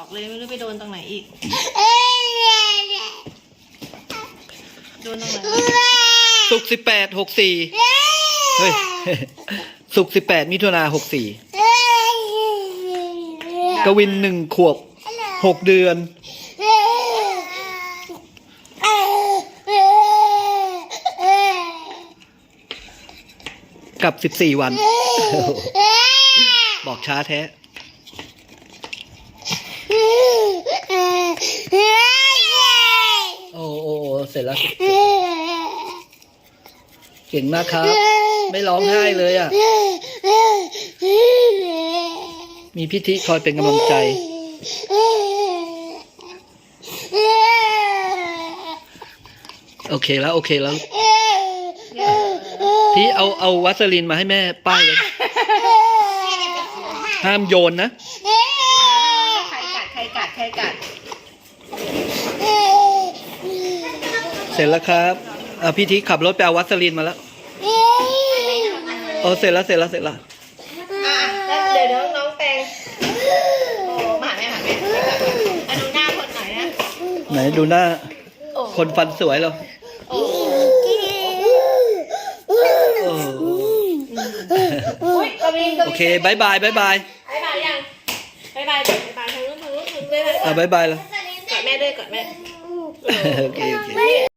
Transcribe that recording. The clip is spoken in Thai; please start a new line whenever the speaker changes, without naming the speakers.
อกเลยไม่รู้ไปโดนตรงไหนอีก โดนตรงไหน
สุกสิบแปดหกสี่เฮ้ยสุกสิบแปดมิถุนาหกสี่กวินหนึ่งขวบหกเดือนกับสิบสี่วัน บอกช้าแท้ โอ้โอ้โอ้ เสร็จแล้ว เก่งมากครับ ไม่ร้องไห้เลยอะ มีพิธีคอยเป็นกำลังใจ โอเคแล้ว โอเคแล้วที่เอาเอาวัสลินมาให้แม่ป้ายเลยห้ามโยนนะ
ใครกัด ใครกัด ใครกัด
เส ร็จแล้วครับอะพี่ทีขับรถไปเอาวัสลินมาแล้วโอ้เสร็จแล้วเสร็จแล้วเสร็จแล้ว
อะแล้วเดี๋ยวน้องน้องแปงโอ้มาหาแม่หาแม่อะดูหน้าคนหน่อยนะ
ไหนดูหน้า
โอ้
คนฟันสวยเหรา
โอ้
โอ้
อุ้ยกวินกวิน
โอเคบายบายบายบาย
บายบายยังบายบายบายบายทางนู้นทางนู้นทางนู้นบายบาย
อะบายบายแล้ว
กอดแม่ด้วยกอดแม่
โอเคโอเค